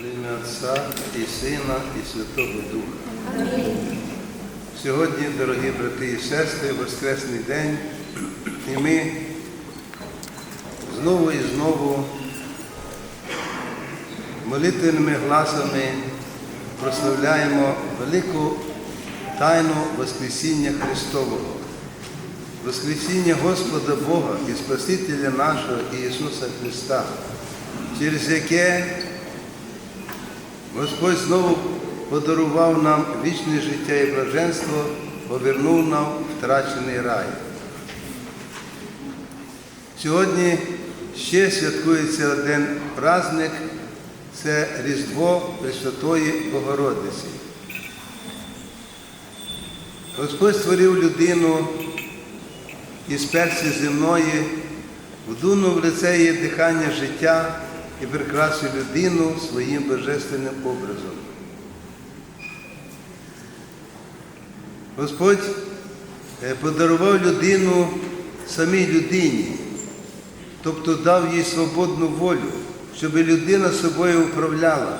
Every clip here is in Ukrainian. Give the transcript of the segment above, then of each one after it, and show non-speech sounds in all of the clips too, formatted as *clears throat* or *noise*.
Ім'я Отця і Сина, і Святого Духа. Сьогодні, дорогі брати і сестри, Воскресний день, і ми знову і знову молитвеними гласами прославляємо велику тайну Воскресіння Христового. Воскресіння Господа Бога і Спасителя нашого Ісуса Христа, через яке Господь знову подарував нам вічне життя і блаженство, повернув нам втрачений рай. Сьогодні ще святкується один праздник це Різдво Пресвятої Богородиці. Господь створив людину із перці земної, вдунув лице її дихання життя і прикрасив людину своїм божественним образом. Господь е, подарував людину самій людині, тобто дав їй свободну волю, щоб людина собою управляла,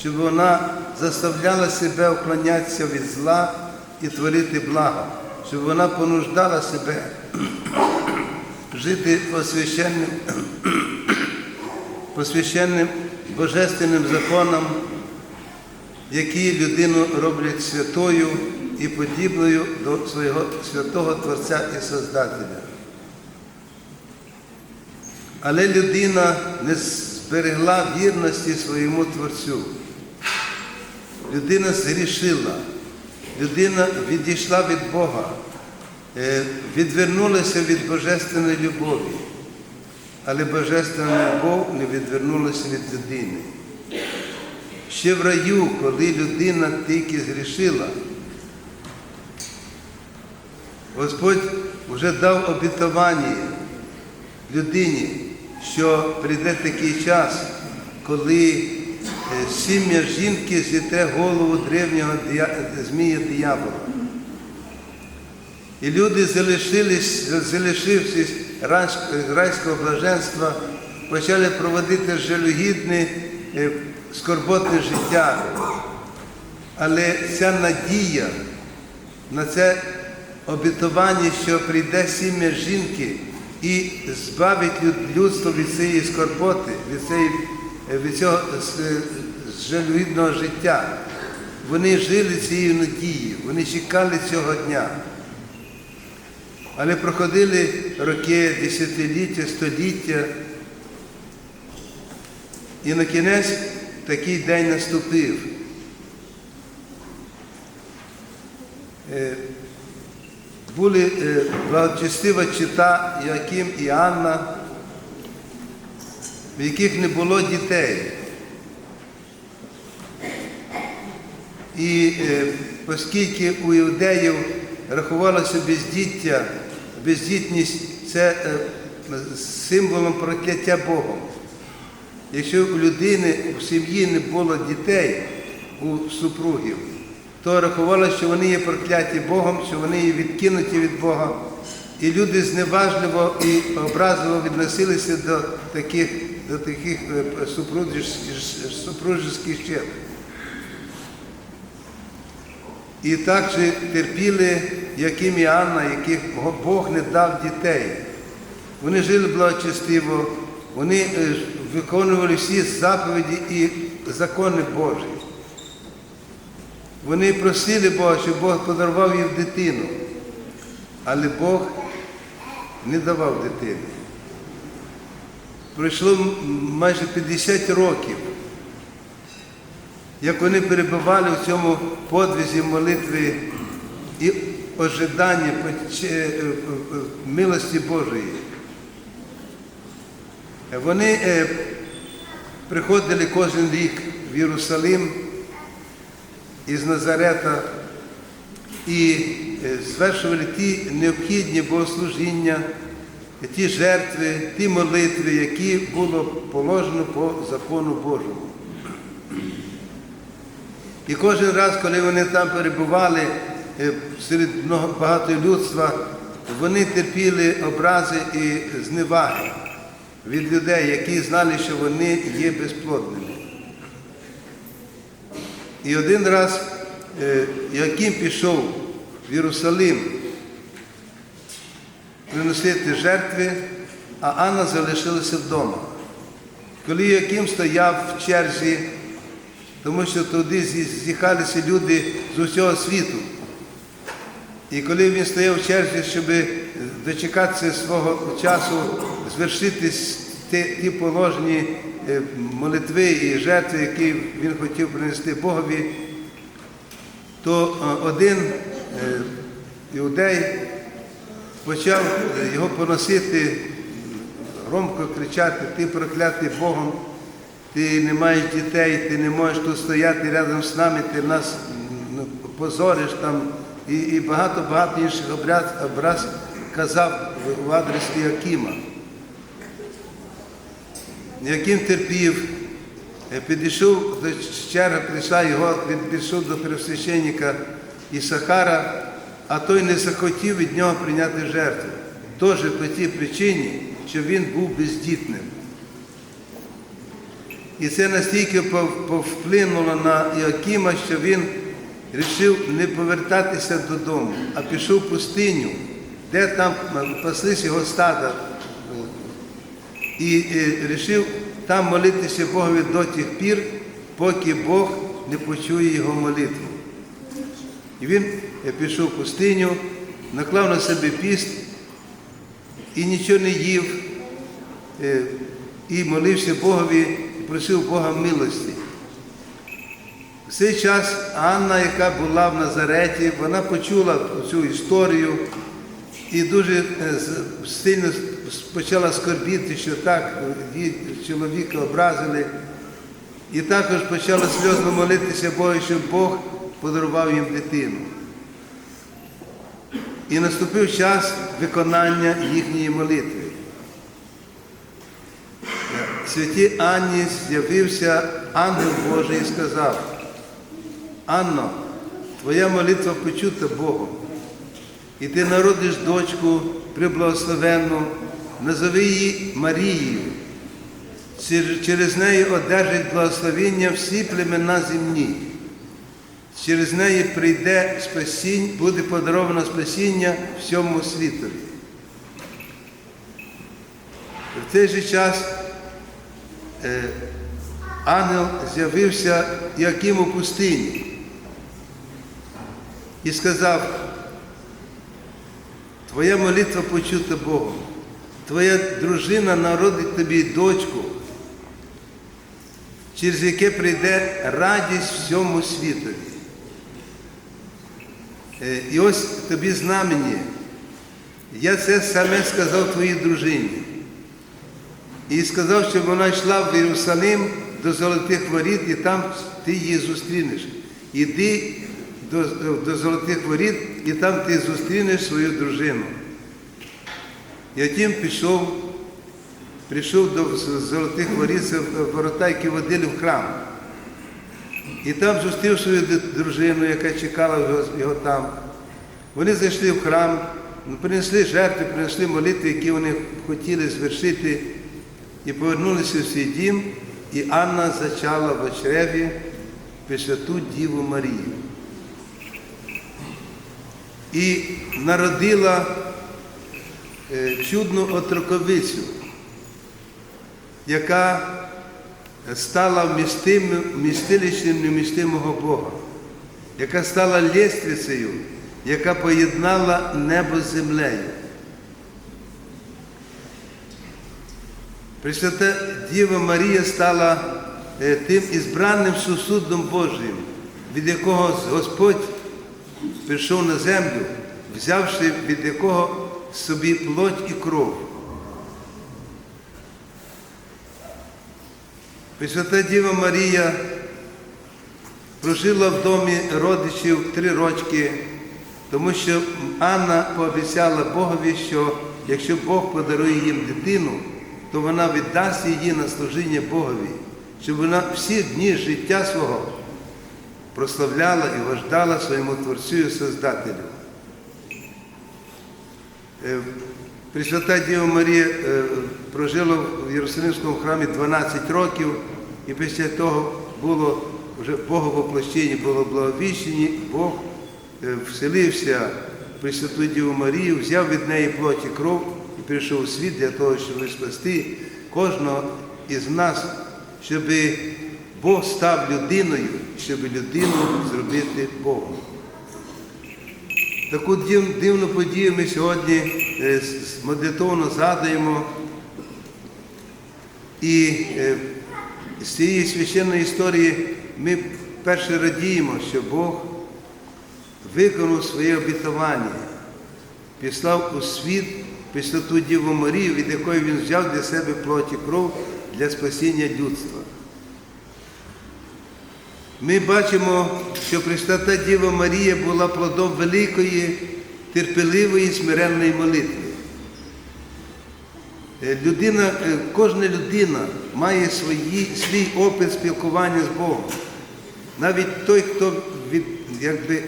щоб вона заставляла себе уклонятися від зла і творити благо, щоб вона понуждала себе *clears throat* жити посвященним, божественним законам, які людину роблять святою і подібною до свого святого Творця і Создателя. Але людина не зберегла вірності своєму Творцю. Людина згрішила, людина відійшла від Бога, е, відвернулася від божественної любові, але божественна любов не відвернулася від людини. Ще в раю, коли людина тільки згрішила, Господь вже дав обітування людині, що прийде такий час, коли е, сім'я жінки зітре голову древнього змія диявола. І люди, залишились, залишившись райського блаженства, почали проводити жалюгідне, е, скорботне життя. Але ця надія на це обітування, що прийде сім'я жінки і збавить люд- людство від цієї скорботи, від, цієї, від цього е, жалюгідного життя. Вони жили цією надією, вони чекали цього дня. Але проходили роки, десятиліття, століття. І на кінець такий день наступив. Е, Були е, благочестива чита Яким і Анна, в яких не було дітей. І е, оскільки у іудеїв рахувалося бездіття, бездітність це е, символом прокляття Богом. Якщо у людини в сім'ї не було дітей у супругів, то рахувалося, що вони є прокляті Богом, що вони є відкинуті від Бога. І люди зневажливо і образливо відносилися до таких, до таких е, супружеських, супружеських. І так же терпіли, яким і Анна, яких Бог не дав дітей. Вони жили благочестиво, вони е, виконували всі заповіді і закони Божі. Вони просили Бога, щоб Бог подарував їм дитину. Але Бог не давав дитини. Пройшло майже 50 років, як вони перебували в цьому подвізі молитви і ожидання е, е, милості Божої. Вони е, приходили кожен рік в Єрусалим із Назарета і звершували ті необхідні богослужіння, ті жертви, ті молитви, які було положено по закону Божому. І кожен раз, коли вони там перебували серед багато людства, вони терпіли образи і зневаги від людей, які знали, що вони є безплодними. І один раз е, Яким пішов в Єрусалим приносити жертви, а Анна залишилася вдома. Коли Яким стояв в черзі, тому що туди з'їхалися люди з усього світу. І коли він стояв в черзі, щоб дочекатися свого часу, звершити ті, ті положені е, молитви і жертви, які він хотів принести Богові, то е, один е, іудей почав його поносити, громко кричати, ти проклятий Богом, ти не маєш дітей, ти не можеш тут стояти рядом з нами, ти нас позориш там. І, і багато-багато інших образ, образ казав в, адрес Іакима. Яким терпів, е, підійшов до черга, прийшла його, він підійшов до первосвященника Ісахара, а той не захотів від нього прийняти жертву. Теж по тій причині, що він був бездітним. І це настільки повплинуло на Іакима, що він вирішив не повертатися додому, а пішов в пустиню, де там паслись його стада. І вирішив там молитися Богові до тих пір, поки Бог не почує його молитву. І він е, пішов в пустиню, наклав на себе піст і нічого не їв, е, і молився Богові, і просив Бога милості. В цей час Анна, яка була в Назареті, вона почула цю історію і дуже е, сильно почала скорбіти, що так чоловіка образили. І також почала сльозно молитися Богу, щоб Бог подарував їм дитину. І наступив час виконання їхньої молитви. Святі Анні з'явився ангел Божий і сказав, Анно, твоя молитва почута Богом, і ти народиш дочку приблагословенну, назови її Марією. Через неї одержать благословення всі племена земні. Через неї прийде спасіння, буде подаровано спасіння всьому світові. В цей же час е, ангел з'явився Яким у пустині і сказав, Твоя молитва почута Богом, твоя дружина народить тобі дочку, через яке прийде радість всьому світові. Е, І ось тобі знамені. Я це саме сказав твоїй дружині. І сказав, щоб вона йшла в Єрусалим до золотих воріт, і там ти її зустрінеш. Іди до, до золотих воріт, і там ти зустрінеш свою дружину. І тим пішов, прийшов до золотих воріт, ворота, які водили в храм. І там зустрів свою дружину, яка чекала його, там. Вони зайшли в храм, принесли жертви, принесли молитви, які вони хотіли звершити, і повернулися в свій дім, і Анна зачала в чреві Пресвяту Діву Марію. І народила е, чудну отроковицю, яка стала вмістим, вмістилищем немістимого Бога, яка стала лєстрицею, яка поєднала небо з землею. Пресвята Діва Марія стала е, тим ізбранним сусудом Божим, від якого Господь прийшов на землю, взявши від якого собі плоть і кров. Пресвята Діва Марія прожила в домі родичів три рочки, тому що Анна пообіцяла Богові, що якщо Бог подарує їм дитину, то вона віддасть її на служіння Богові, щоб вона всі дні життя свого прославляла і вождала своєму Творцю і Создателю. Е, Пресвята Діва Марія е, прожила в Єрусалимському храмі 12 років, і після того було вже Боговоплощенні було благовіщені, Бог е, вселився в Пресвяту Діву Марію, взяв від неї плоть і кров і прийшов у світ для того, щоб спасти кожного із нас, щоб Бог став людиною, щоб людину зробити Богом. Таку дивну подію ми сьогодні е, с- згадуємо. І е, з цієї священної історії ми перше радіємо, що Бог виконав своє обітування, післав у світ Пресвяту Діву Марію, від якої він взяв для себе плоті кров для спасіння людства. Ми бачимо, що Пресвята Діва Марія була плодом великої, терпеливої, смиренної молитви. Е, Людина, е, кожна людина має свої, свій опит спілкування з Богом. Навіть той, хто від, якби,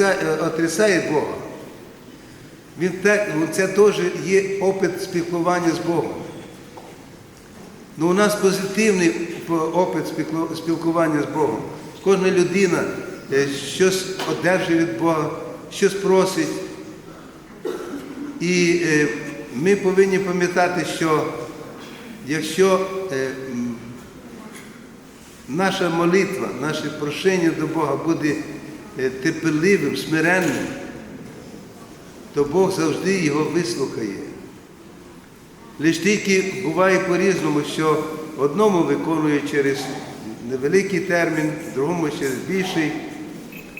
е, отрицає Бога, він так, ну, це теж є опит спілкування з Богом. Ну, у нас позитивний по- опит спілкування з Богом. Кожна людина е, щось одержує від Бога, щось просить. І е, ми повинні пам'ятати, що якщо е, наша молитва, наше прошення до Бога буде терпеливим, смиренним, то Бог завжди його вислухає. Лише тільки буває по-різному, що одному виконує через невеликий термін, другому через більший.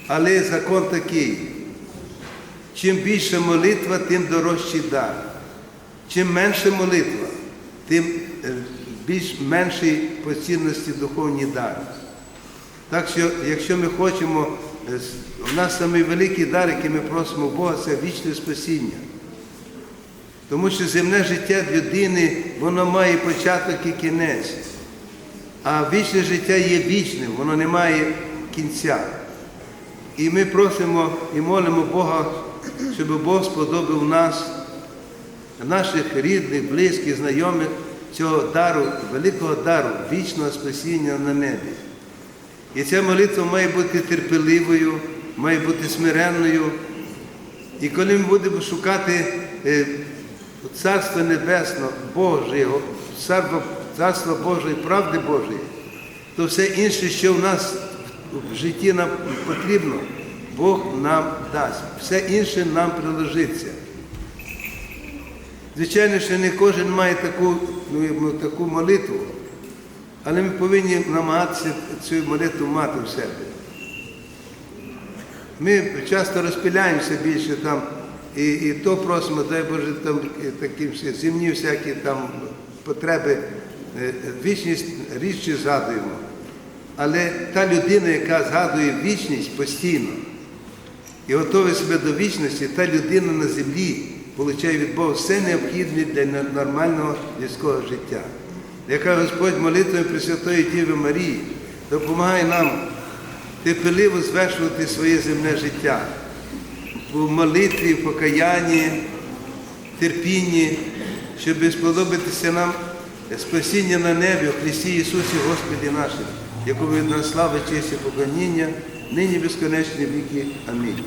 Але закон такий. Чим більша молитва, тим дорожчий дар. Чим менша молитва, тим е, більш менший по цінності духовний дар. Так що, якщо ми хочемо, е, у нас самий великий дар, який ми просимо Бога, це вічне спасіння. Тому що земне життя людини, воно має початок і кінець. А вічне життя є вічним, воно не має кінця. І ми просимо і молимо Бога, щоб Бог сподобав нас, наших рідних, близьких, знайомих, цього дару, великого дару, вічного спасіння на небі. І ця молитва має бути терпеливою, має бути смиренною. І коли ми будемо шукати е, Царство Небесне, Царство, Царство Божої, правди Божої, то все інше, що в нас в житті нам потрібно, Бог нам дасть. Все інше нам приложиться. Звичайно, що не кожен має таку, ну, таку молитву, але ми повинні намагатися цю молитву мати в себе. Ми часто розпиляємося більше там, і, і то просимо, дай Боже, там такі всі земні всякі там потреби, е, вічність рідше згадуємо. Але та людина, яка згадує вічність постійно і готує себе до вічності, та людина на землі отримує від Бога все необхідне для нормального людського життя. Яка Господь молитвою Пресвятої Діви Марії допомагає нам терпеливо звершувати своє земне життя в молитві, в покаянні, терпінні, щоб сподобатися нам спасіння на небі в Христі Ісусі Господі нашим, якому від нас слава, честь і поклоніння, нині безконечні віки. Амінь.